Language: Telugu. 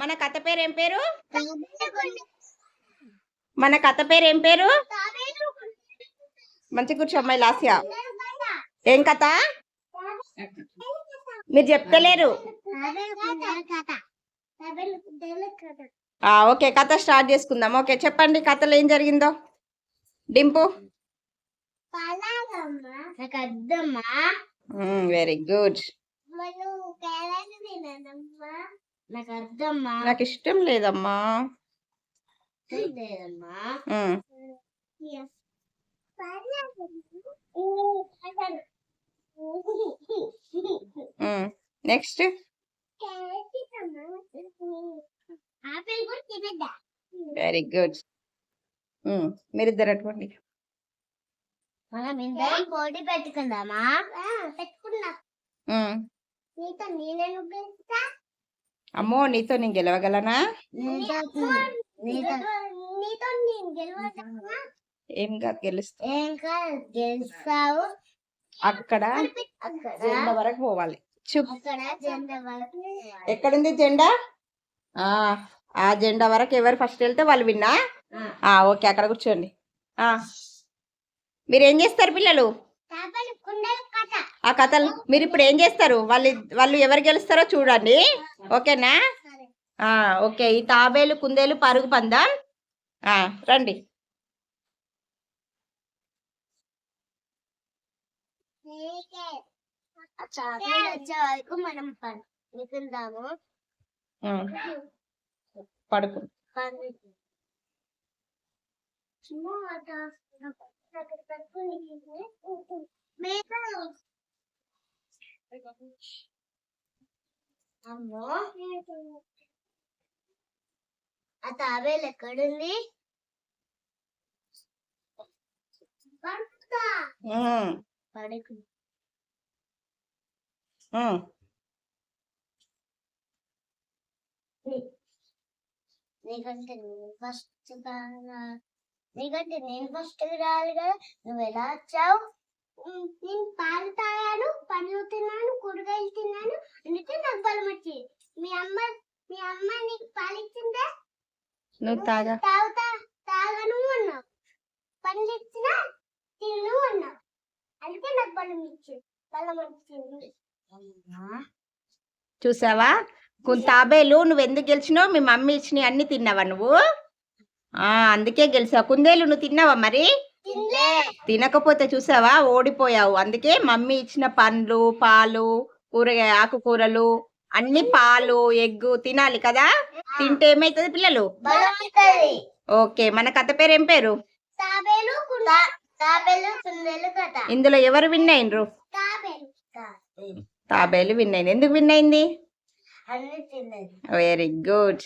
మన కథ పేరు ఏం పేరు మన కథ పేరు ఏం పేరు మంచి కూర్చో అమ్మాయి లాస్య. ఏం కథ? మీరు చెప్తలేరు? ఆ, ఓకే కథ స్టార్ట్ చేసుకుందాం. ఓకే చెప్పండి కథలో ఏం జరిగిందో? డింపు? Very good. నాకు అద్దమ్మా నాకు ఇష్టం లేదమ్మా. లేదమ్మా. నెక్స్ట్ వెరీ గుడ్ మీరిద్దరు అటువంటి. మనం ఇద్దరం పోటీ పెట్టుకుందామా? పెట్టుకున్నా. నీతో గెలుస్తా? అమ్మో నీతో నేను గెలవగలనా? ఏం కాదు గెలుస్తావు. అక్కడ జెండా వరకు పోవాలి. ఎక్కడుంది జెండా? ఆ ఆ జెండా వరకు ఎవరు ఫస్ట్ వెళ్తే వాళ్ళు విన్నా? ఆ. ఓకే అక్కడ కూర్చోండి. మీరు ఏం చేస్తారు పిల్లలు? ఆ కథలు మీరు ఇప్పుడు ఏం చేస్తారు? వాళ్ళు వాళ్ళు ఎవరు గెలుస్తారో చూడండి. ఓకేనా? ఓకే. ఈ తాబేలు కుందేలు పరుగు పందాం? రండి. మనం పడుకుందాము పడుకో అమ్మో ఆ తాబేలు ఎక్కడుంది పడుకు నీకంటే ఫస్ట్ నీకంటే నేను ఫస్ట్ రాదు కదా నువ్వు ఎలా వచ్చావు? నేను పాలు తాగాను పండ్లు తిన్నాను కూరగాయలు తిన్నాను అందుకే నాకు బలం వచ్చింది. మీ అమ్మ మీ అమ్మ నీకు పాలు ఇచ్చిందా? నువ్వు తాగా. తాగుతా తాగను అన్నావు పండ్లు ఇచ్చినా తిను అన్నావు అందుకే నాకు బలం ఇచ్చింది బలం వచ్చింది. చూసావా? కు- తాబేలు నువ్వు ఎందుకు గెలిచినావు? మీ మమ్మీ ఇచ్చినవి అన్ని తిన్నావా నువ్వు? అందుకే గెలిచావు కుందేలు నువ్వు తిన్నావా మరి? తినకపోతే చూసావా? ఓడిపోయావు. అందుకే మమ్మీ ఇచ్చిన పండ్లు పాలు కూరగాయ ఆకుకూరలు అన్ని పాలు ఎగ్గు తినాలి కదా? తింటే ఏమైతుంది పిల్లలు? ఓకే మన కథ పేరు ఏం పేరు? ఇందులో ఎవరు విన్ అయినరు? తాబేలు విన్ అయింది ఎందుకు విన్ అయింది? Very good